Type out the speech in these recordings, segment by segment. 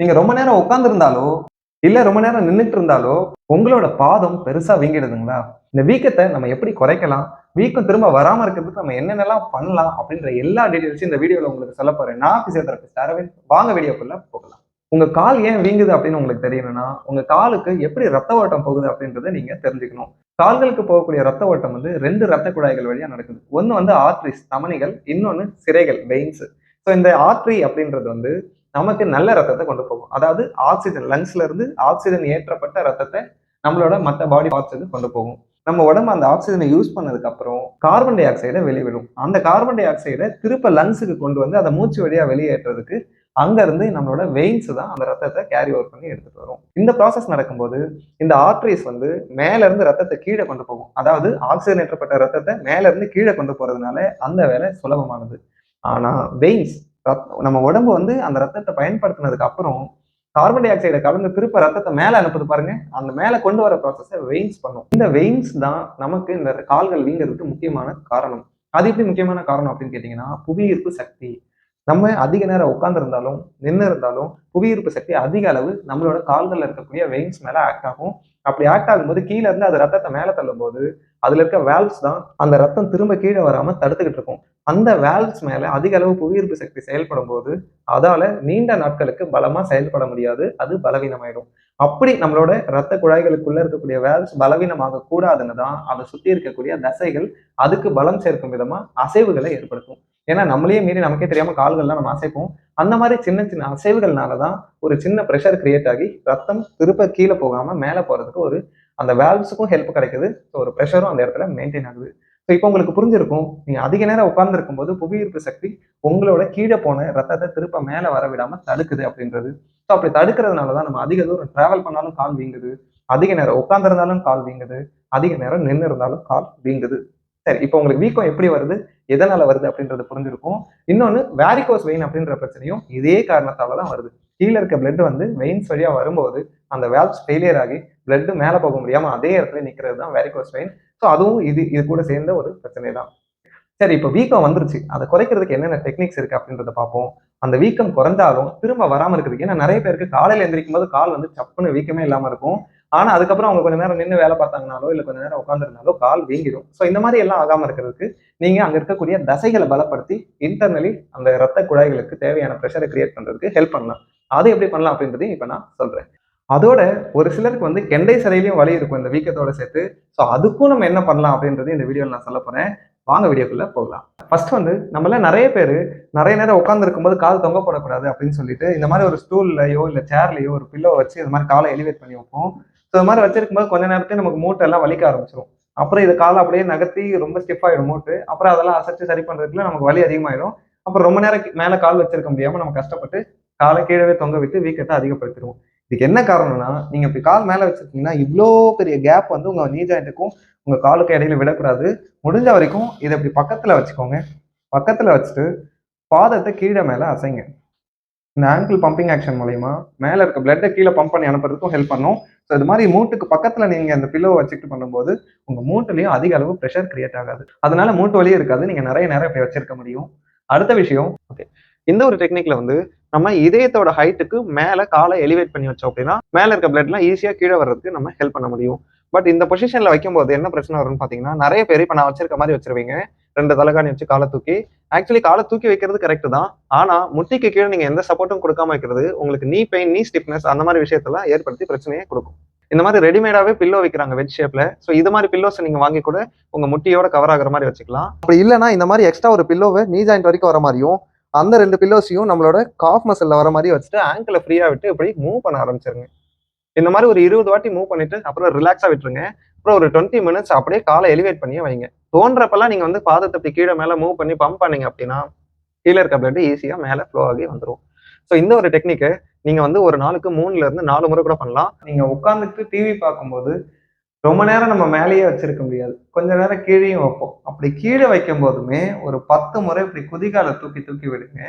நீங்க ரொம்ப நேரம் உட்காந்துருந்தாலோ இல்ல ரொம்ப நேரம் நின்றுட்டு இருந்தாலோ உங்களோட பாதம் பெருசா வீங்கிடுதுங்களா? இந்த வீக்கத்தை நம்ம எப்படி குறைக்கலாம்? வீக்கம் திரும்ப வராம இருக்கிறதுக்கு நம்ம என்னென்னலாம் பண்ணலாம் அப்படின்ற எல்லா டீடைல்ஸும் இந்த வீடியோல உங்களுக்கு சொல்ல போறேன். நான் பிசியோதெரபிஸ்ட் அரவிந்த். வாங்க வீடியோக்குள்ள போகலாம். உங்க கால் ஏன் வீங்குது அப்படின்னு உங்களுக்கு தெரியணும்னா உங்க காலுக்கு எப்படி ரத்த ஓட்டம் போகுது அப்படின்றத நீங்க தெரிஞ்சுக்கணும். கால்களுக்கு போகக்கூடிய ரத்த ஓட்டம் வந்து ரெண்டு ரத்த குழாய்கள் வழியா நடக்குது. ஒன்னு வந்து ஆர்ட்ரிஸ் தமனிகள் இன்னொன்னு சிறைகள் வெயின்ஸ் ஸோ இந்த ஆர்ட்ரி அப்படின்றது வந்து நமக்கு நல்ல ரத்தத்தை கொண்டு போகும். அதாவது ஆக்சிஜன் லங்ஸ்ல இருந்து ஆக்சிஜன் ஏற்றப்பட்ட ரத்தத்தை நம்மளோட மற்ற பாடி பார்ட்ஸுக்கு கொண்டு போகும். நம்ம உடம்பு அந்த ஆக்சிஜனை யூஸ் பண்ணதுக்கு அப்புறம் கார்பன் டை ஆக்சைடை வெளிவிடும். அந்த கார்பன் டை ஆக்சைடை திருப்ப லங்ஸுக்கு கொண்டு வந்து அதை மூச்சு வழியா வெளியேற்றுறதுக்கு அங்கேருந்து நம்மளோட வெயின்ஸ் தான் அந்த ரத்தத்தை கேரி ஓவர் பண்ணி எடுத்துட்டு வரும். இந்த ப்ராசஸ் நடக்கும்போது இந்த ஆர்ட்ரிஸ் வந்து மேலேருந்து ரத்தத்தை கீழே கொண்டு போகும். அதாவது ஆக்சிஜன் ஏற்றப்பட்ட ரத்தத்தை மேலேருந்து கீழே கொண்டு போகிறதுனால அந்த வேலை சுலபமானது. ஆனால் வெயின்ஸ் நம்ம உடம்பு வந்து அந்த ரத்தத்தை பயன்படுத்தினதுக்கு அப்புறம் கார்பன் டை ஆக்சைடை கலந்து திருப்ப ரத்தத்தை மேல அனுப்புது பாருங்க. அந்த மேல கொண்டு வர ப்ராசஸை வெயின்ஸ் பண்ணும். இந்த வெயின்ஸ் தான் நமக்கு இந்த கால்கள் வீங்கிறதுக்கு முக்கியமான காரணம். அது எப்படி முக்கியமான காரணம் அப்படின்னு கேட்டீங்கன்னா புவியீர்ப்பு சக்தி. நம்ம அதிக நேரம் உட்காந்துருந்தாலும் நின்று இருந்தாலும் புவியீர்ப்பு சக்தி அதிக அளவு நம்மளோட கால்களில் இருக்கக்கூடிய வெயின்ஸ் மேலே ஆக்ட் ஆகும். அப்படி ஆக்ட் ஆகும்போது கீழே இருந்து அது ரத்தத்தை மேலே தள்ளும் போது அதுல இருக்க வேல்வ்ஸ் தான் அந்த ரத்தம் திரும்ப கீழே வராமல் தடுத்துக்கிட்டு இருக்கும். அந்த வேல்வ்ஸ் மேலே அதிக அளவு புவியீர்ப்பு சக்தி செயல்படும் போது அதால நீண்ட நாட்களுக்கு பலமா செயல்பட முடியாது. அது பலவீனமாயிடும். அப்படி நம்மளோட ரத்த குழாய்களுக்குள்ள இருக்கக்கூடிய வேல்வ்ஸ் பலவீனமாக கூடாதுன்னு தான் அதை சுற்றி இருக்கக்கூடிய தசைகள் அதுக்கு பலம் சேர்க்கும் விதமா அசைவுகளை ஏற்படுத்தும். ஏன்னா நம்மளே மீறி நமக்கே தெரியாம கால்கள்லாம் நம்ம அசைப்போம். அந்த மாதிரி சின்ன சின்ன அசைவுகள்னால தான் ஒரு சின்ன ப்ரெஷர் கிரியேட் ஆகி ரத்தம் திருப்ப கீழே போகாம மேலே போறதுக்கு ஒரு அந்த வேல்வ்ஸுக்கும் ஹெல்ப் கிடைக்குது. ஸோ ஒரு ப்ரெஷரும் அந்த இடத்துல மெயின்டைன் ஆகுது. ஸோ இப்போ உங்களுக்கு புரிஞ்சிருக்கும் நீங்கள் அதிக நேரம் உட்கார்ந்துருக்கும் போது புவியீர்ப்பு சக்தி உங்களோட கீழே போன ரத்தத்தை திருப்ப மேலே வர விடாம தடுக்குது அப்படின்றது. ஸோ அப்படி தடுக்கிறதுனால தான் நம்ம அதிக தூரம் டிராவல் பண்ணாலும் கால் வீங்குது. அதிக நேரம் உட்காந்துருந்தாலும் கால் வீங்குது. அதிக நேரம் நின்று இருந்தாலும் கால் வீங்குது. சரி இப்போ உங்களுக்கு வீக்கம் எப்படி வருது? எதனால வருது அப்படின்றது புரிஞ்சிருக்கும். இன்னொன்று வேரிகோஸ் வெயின் அப்படின்ற பிரச்சனையும் இதே காரணத்தால தான் வருது. கீழே இருக்க பிளட் வந்து வெயின்ஸ் வழியா வரும்போது அந்த வேல்ஸ் ஃபெயிலியர் ஆகி பிளட் மேலே போக முடியாம அதே இடத்துல நிற்கிறது தான் வேரிகோஸ் வெயின் ஸோ அதுவும் இது இது கூட சேர்ந்த ஒரு பிரச்சனை தான் சரி இப்போ வீக்கம் வந்துருச்சு. அதை குறைக்கிறதுக்கு என்னென்ன டெக்னிக்ஸ் இருக்கு அப்படின்றத பார்ப்போம். அந்த வீக்கம் குறைந்தாலும் திரும்ப வராமல் இருக்கிறதுக்கு ஏன்னா நிறைய பேருக்கு காலையில எந்திரிக்கும் போது கால் வந்து சப்புன்னு வீக்கமே இல்லாம இருக்கும். ஆனா அதுக்கப்புறம் அவங்க கொஞ்ச நேரம் நின்று வேலை பார்த்தாங்கனாலோ இல்லை கொஞ்ச நேரம் உட்காந்துருந்தாலோ கால் வீங்கிடும். ஸோ இந்த மாதிரி எல்லாம் ஆகாம இருக்கிறதுக்கு நீங்க அங்க இருக்கக்கூடிய தசைகளை பலப்படுத்தி இன்டர்னலி அந்த ரத்த குழாய்களுக்கு தேவையான ப்ரெஷரை கிரியேட் பண்றதுக்கு ஹெல்ப் பண்ணலாம். அது எப்படி பண்ணலாம் அப்படின்றதையும் இப்போ நான் சொல்றேன். அதோட ஒரு சிலருக்கு வந்து கெண்டை சிறையிலையும் வலி இருக்கும் இந்த வீக்கத்தோட சேர்த்து. ஸோ அதுக்கும் நம்ம என்ன பண்ணலாம் அப்படின்றது இந்த வீடியோவில் நான் சொல்ல போறேன். வாங்க வீடியோக்குள்ள போகலாம். ஃபர்ஸ்ட் வந்து நம்மள நிறைய பேர் நிறைய நேரம் உட்காந்துருக்கும் போது கால் தொங்க போடக்கூடாது அப்படின்னு சொல்லிட்டு இந்த மாதிரி ஒரு ஸ்டூல்லையோ இல்லை சேர்லையோ ஒரு பில்லோ வச்சு இந்த மாதிரி காலை எலிவேட் பண்ணி வைப்போம். ஸோ இது மாதிரி வச்சிருக்கும் போது கொஞ்ச நேரத்தையும் நமக்கு மூட்டை எல்லாம் வலிக்க ஆரம்பிச்சிடும் அப்புறம் இது காலை அப்படியே நகர்த்தி ரொம்ப ஸ்டிஃப் ஆயிடும் மூட்டு. அப்புறம் அதெல்லாம் அசைச்சு சரி பண்றதுக்குள்ள நமக்கு வலி அதிகமாயிடும் அப்புறம் ரொம்ப நேரம் மேலே கால் வச்சிருக்க முடியாம நம்ம கஷ்டப்பட்டு காலை கீழே தொங்க விட்டு வீக்கத்தை அதிகப்படுத்திடுவோம். இதுக்கு என்ன காரணம்னா நீங்க இப்படி கால் மேல வச்சிருக்கீங்கன்னா இவ்வளோ பெரிய கேப் வந்து உங்க நீ ஜாயிண்ட்டுக்கும் உங்க காலுக்கு இடையில விடக்கூடாது. முடிஞ்ச வரைக்கும் இதை இப்படி பக்கத்துல வச்சுக்கோங்க. பக்கத்துல வச்சுட்டு பாதத்தை கீழே மேல அசைங்க. இந்த ஆங்கிள் பம்பிங் ஆக்ஷன் மூலயமா மேல இருக்க பிளட்டை கீழே பம்ப் பண்ணி அனுப்புறதுக்கும் ஹெல்ப் பண்ணும். ஸோ இது மாதிரி மூட்டுக்கு பக்கத்தில் நீங்கள் அந்த பில்லோ வச்சுக்கிட்டு பண்ணும்போது உங்கள் மூட்டுலேயும் அதிக அளவு ப்ரெஷர் கிரியேட் ஆகாது. அதனால மூட்டு வலியும் இருக்காது. நீங்கள் நிறைய நேரம் இப்படி வச்சிருக்க முடியும். அடுத்த விஷயம் ஓகே இந்த ஒரு டெக்னிக்ல வந்து நம்ம இதயத்தோட ஹைட்டுக்கு மேலே காலை எலிவேட் பண்ணி வச்சோம் அப்படின்னா மேலே இருக்க பிளட்லாம் ஈஸியாக கீழே வர்றதுக்கு நம்ம ஹெல்ப் பண்ண முடியும். பட் இந்த பொசிஷன்ல வைக்கும்போது என்ன பிரச்சனை வரும்னு பார்த்தீங்கன்னா நிறைய பேர் இப்போ நான் வச்சிருக்க மாதிரி வச்சிருவீங்க. ரெண்டு தலைகாணி வச்சு காலை தூக்கி. ஆக்சுவலி காலை தூக்கி வைக்கிறது கரெக்ட் தான். ஆனா முட்டிக்கு கீழே நீங்க எந்த சப்போர்ட்டும் கொடுக்காம வைக்கிறது உங்களுக்கு நீ பெயின் நீ ஸ்டிப்னஸ் அந்த மாதிரி விஷயத்தெல்லாம் ஏற்படுத்தி பிரச்சனையே கொடுக்கும். இந்த மாதிரி ரெடிமேடாவே பில்லோ வைக்கிறாங்க வெஜ் ஷேப்ல ஸோ இது மாதிரி பில்லோஸ் நீங்க வாங்கி கூட உங்க முட்டியோட கவர் ஆகிற மாதிரி வச்சுக்கலாம். அப்படி இல்லைன்னா இந்த மாதிரி எக்ஸ்ட்ரா ஒரு பில்லோவை நீ ஜாயிண்ட் வரைக்கும் வர மாதிரியும் அந்த ரெண்டு பில்லோஸையும் நம்மளோட காஃப் மசில் வர மாதிரி வச்சுட்டு ஆங்கிளை ஃப்ரீயா விட்டு இப்படி மூவ் பண்ண ஆரம்பிச்சிருங்க. இந்த மாதிரி ஒரு இருபது வாட்டி மூவ் பண்ணிட்டு அப்புறம் ரிலாக்ஸா விட்டுருங்க. அப்புறம் ஒரு டுவெண்ட்டி மினிட்ஸ் அப்படியே காலை எலிவேட் பண்ணியே வைங்க. தோன்றப்பெல்லாம் நீங்கள் வந்து பாதத்தை இப்படி கீழே மேலே மூவ் பண்ணி பம்ப் பண்ணீங்க அப்படின்னா கீழே இருக்க பிளட் ஈஸியாக மேலே ஃப்ளோ ஆகி வந்துடும் ஸோ இந்த ஒரு டெக்னிக்கை நீங்கள் வந்து ஒரு நாளுக்கு மூணுல இருந்து நாலு முறை கூட பண்ணலாம். நீங்கள் உட்காந்துட்டு டிவி பார்க்கும்போது ரொம்ப நேரம் நம்ம மேலேயே வச்சிருக்க முடியாது. கொஞ்ச நேரம் கீழேயும் வைப்போம். அப்படி கீழே வைக்கும் போதுமே ஒரு பத்து முறை இப்படி குதிகால தூக்கி தூக்கி விடுங்க.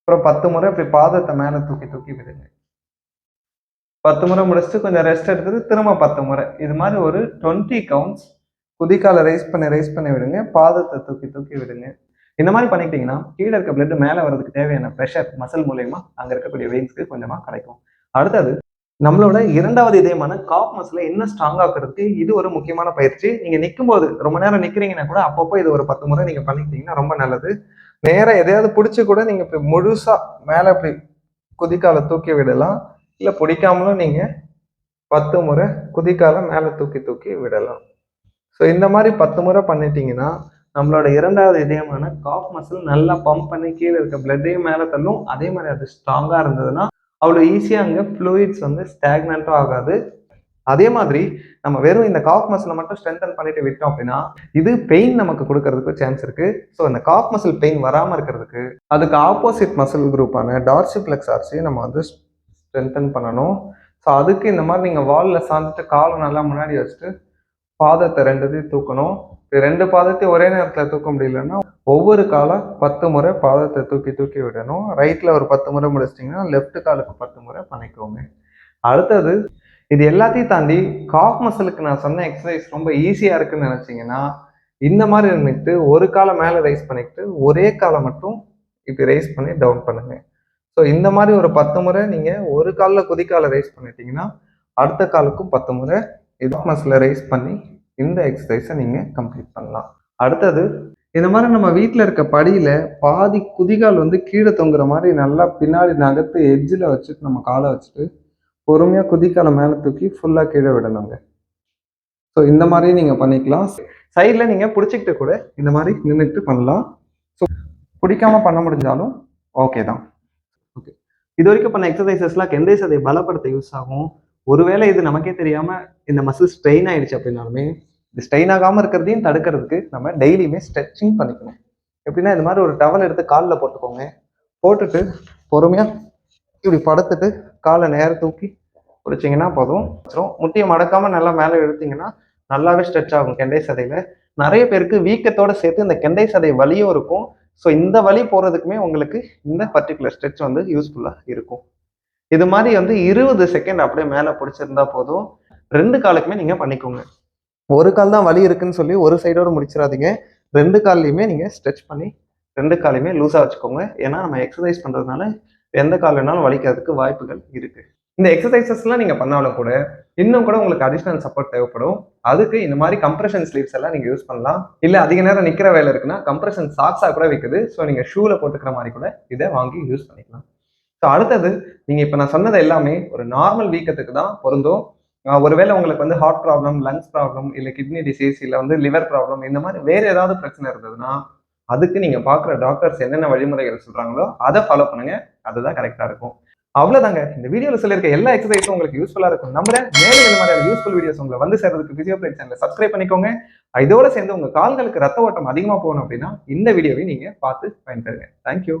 அப்புறம் பத்து முறை இப்படி பாதத்தை மேலே தூக்கி தூக்கி விடுங்க. பத்து முறை முடிச்சுட்டு கொஞ்சம் ரெஸ்ட் எடுத்துட்டு திரும்ப பத்து முறை. இது மாதிரி ஒரு டுவெண்ட்டி கவுண்ட்ஸ் குதிக்கால ரைஸ் பண்ணி ரைஸ் பண்ணி விடுங்க. பாதத்தை தூக்கி தூக்கி விடுங்க. இந்த மாதிரி பண்ணிக்கிட்டீங்கன்னா கீழே இருக்க பிளட் மேலே வரதுக்கு தேவையான ப்ரெஷர் மசில் மூலயமா அங்கே இருக்கக்கூடிய வெயின்ஸ்க்கு கொஞ்சமாக கிடைக்கும். அடுத்தது நம்மளோட இரண்டாவது இதயமான காப் மசிலை இன்னும் ஸ்ட்ராங் ஆக்குறதுக்கு இது ஒரு முக்கியமான பயிற்சி. நீங்க நிற்கும் போது ரொம்ப நேரம் நிக்கிறீங்கன்னா கூட அப்பப்போ இது ஒரு பத்து முறை நீங்க பண்ணிக்கிட்டீங்கன்னா ரொம்ப நல்லது. நேரம் எதையாவது பிடிச்சி கூட நீங்க இப்படி முழுசா மேல இப்படி குதிக்கால தூக்கி விடலாம். இல்ல பிடிக்காமலும் நீங்க பத்து முறை குதிக்கால மேல தூக்கி தூக்கி விடலாம். ஸோ இந்த மாதிரி பத்து முறை பண்ணிட்டீங்கன்னா நம்மளோட இரண்டாவது இதயமான காஃப் மசில் நல்லா பம்ப் பண்ணி கீழே இருக்க பிளட்டையும் மேலே தள்ளும். அதே மாதிரி அது ஸ்ட்ராங்காக இருந்ததுன்னா அவ்வளோ ஈஸியாக அங்கே ஃப்ளூயிட்ஸ் வந்து ஸ்டாக்னண்ட்டும் ஆகாது. அதே மாதிரி நம்ம வெறும் இந்த காஃப் மசிலை மட்டும் ஸ்ட்ரென்தன் பண்ணிட்டு விட்டோம் அப்படின்னா இது பெயின் நமக்கு கொடுக்கறதுக்கு சான்ஸ் இருக்கு. ஸோ இந்த காஃப் மசில் பெயின் வராமல் இருக்கிறதுக்கு அதுக்கு ஆப்போசிட் மசில் குரூப்பான டார்சிப்ளெக்ஸ் ஆர்சி நம்ம வந்து ஸ்ட்ரென்தன் பண்ணணும். ஸோ அதுக்கு இந்த மாதிரி நீங்கள் வாலில் சாஞ்சிட்டு காலை நல்லா முன்னாடி வச்சுட்டு பாதத்தை ரெண்டுத்தையும் தூக்கணும். ரெண்டு பாதத்தையும் ஒரே நேரத்தில் தூக்க முடியலன்னா ஒவ்வொரு காலம் பத்து முறை பாதத்தை தூக்கி தூக்கி விடணும். ரைட்டில் ஒரு பத்து முறை முடிச்சிட்டிங்கன்னா லெஃப்ட் காலுக்கு பத்து முறை பண்ணிக்கோங்க. அடுத்தது இது எல்லாத்தையும் தாண்டி காஃப் மசிலுக்கு நான் சொன்ன எக்ஸசைஸ் ரொம்ப ஈஸியாக இருக்குன்னு நினச்சிங்கன்னா இந்த மாதிரி நின்றுட்டு ஒரு காலை மேலே ரைஸ் பண்ணிக்கிட்டு ஒரே காலை மட்டும் இப்படி ரைஸ் பண்ணி டவுன் பண்ணுங்கள் ஸோ இந்த மாதிரி ஒரு பத்து முறை நீங்கள் ஒரு காலில் குதிக்கால ரைஸ் பண்ணிட்டீங்கன்னா அடுத்த காலுக்கும் பத்து முறை இது மசில் ரைஸ் பண்ணி இந்த எக்ஸசைஸை நீங்கள் கம்ப்ளீட் பண்ணலாம். அடுத்தது இந்த மாதிரி நம்ம வீட்டில் இருக்க படியில் பாதி குதிகால் வந்து கீழே தொங்குற மாதிரி நல்லா பின்னாடி நகர்த்து எட்ஜில் வச்சுட்டு நம்ம காலை வச்சுட்டு பொறுமையாக குதிக்காலை மேலே தூக்கி ஃபுல்லாக கீழே விடணுங்க. ஸோ இந்த மாதிரி நீங்கள் பண்ணிக்கலாம். சைடில் நீங்கள் பிடிச்சிக்கிட்டு கூட இந்த மாதிரி நின்றுட்டு பண்ணலாம். ஸோ பிடிக்காமல் பண்ண முடிஞ்சாலும் ஓகே தான். ஓகே இது வரைக்கும் பண்ண எக்ஸசைசஸ்லாம் கெண்டை சதை பலப்படுத்த யூஸ் ஆகும்? ஒருவேளை இது நமக்கே தெரியாமல் இந்த மசில் ஸ்ட்ரெயின் ஆயிடுச்சு அப்படின்னாலுமே இது ஸ்ட்ரெயின் ஆகாமல் இருக்கிறதையும் தடுக்கிறதுக்கு நம்ம டெய்லியுமே ஸ்ட்ரெச்சிங் பண்ணிக்கணும். எப்படின்னா இது மாதிரி ஒரு டவல் எடுத்து காலில் போட்டுக்கோங்க. போட்டுட்டு பொறுமையாக இப்படி படுத்துட்டு காலை நேரம் தூக்கி பிடிச்சிங்கன்னா போதும். அப்புறம் முட்டியை மடக்காமல் நல்லா மேலே எடுத்தீங்கன்னா நல்லாவே ஸ்ட்ரெச் ஆகும் கெண்டை சதையில். நிறைய பேருக்கு வீக்கத்தோட சேர்த்து இந்த கெண்டை சதை வலியும் இருக்கும். ஸோ இந்த வழி போகிறதுக்குமே உங்களுக்கு இந்த பர்டிகுலர் ஸ்ட்ரெச் வந்து யூஸ்ஃபுல்லாக இருக்கும். இது மாதிரி வந்து இருபது செகண்ட் அப்படியே மேலே பிடிச்சிருந்தா போதும். ரெண்டு காலுக்குமே நீங்கள் பண்ணிக்கோங்க. ஒரு கால் தான் வலி இருக்குன்னு சொல்லி ஒரு சைடோடு முடிச்சிடாதீங்க. ரெண்டு கால்லையுமே நீங்கள் ஸ்ட்ரெச் பண்ணி ரெண்டு காலையுமே லூஸாக வச்சுக்கோங்க. ஏன்னா நம்ம எக்ஸசைஸ் பண்ணுறதுனால எந்த கால் வேணாலும் வலிக்கிறதுக்கு வாய்ப்புகள் இருக்குது இந்த எக்ஸசைசஸ்லாம் நீங்கள் பண்ணாலும் கூட இன்னும் கூட உங்களுக்கு அடிஷ்னல் சப்போர்ட் தேவைப்படும். அதுக்கு இந்த மாதிரி கம்ப்ரெஷன் ஸ்லீவ்ஸ் எல்லாம் நீங்கள் யூஸ் பண்ணலாம். இல்லை அதிக நேரம் நிற்கிற வேலை இருக்குன்னா கம்ப்ரெஷன் சாக்ஸாக கூட விற்குது ஸோ நீங்கள் ஷூவில் போட்டுக்கிற மாதிரி கூட இதை வாங்கி யூஸ் பண்ணிக்கலாம். ஸோ அடுத்தது நீங்கள் இப்போ நான் சொன்னது எல்லாமே ஒரு நார்மல் வீக்கத்துக்கு தான் பொருந்தும். ஒருவேளை உங்களுக்கு வந்து ஹார்ட் ப்ராப்ளம் லங்ஸ் ப்ராப்ளம் இல்லை கிட்னி டிசீஸ் இல்லை வந்து லிவர் ப்ராப்ளம் இந்த மாதிரி வேற ஏதாவது பிரச்சனை இருந்ததுன்னா அதுக்கு நீங்கள் பார்க்குற டாக்டர்ஸ் என்னென்ன வழிமுறைகள் சொல்கிறாங்களோ அதை ஃபாலோ பண்ணுங்க. அதுதான் கரெக்டாக இருக்கும். அவ்வளோதாங்க இந்த வீடியோவில் சொல்லியிருக்க எல்லா எக்ஸசைஸும் உங்களுக்கு யூஸ்ஃபுல்லாக இருக்கும். நம்புறேன். மேலும் இந்த மாதிரியான யூஸ்ஃபுல் வீடியோஸ் உங்களை வந்து சேர்றதுக்கு பிசியோ பிளேட் சேனலை சப்ஸ்கிரைப் பண்ணிக்கோங்க. இதோட சேர்ந்து உங்கள் கால்களுக்கு ரத்த ஓட்டம் அதிகமாக போகணும் அப்படின்னா இந்த வீடியோவை நீங்கள் பார்த்து பயன்பெறுங்க. தேங்க்யூ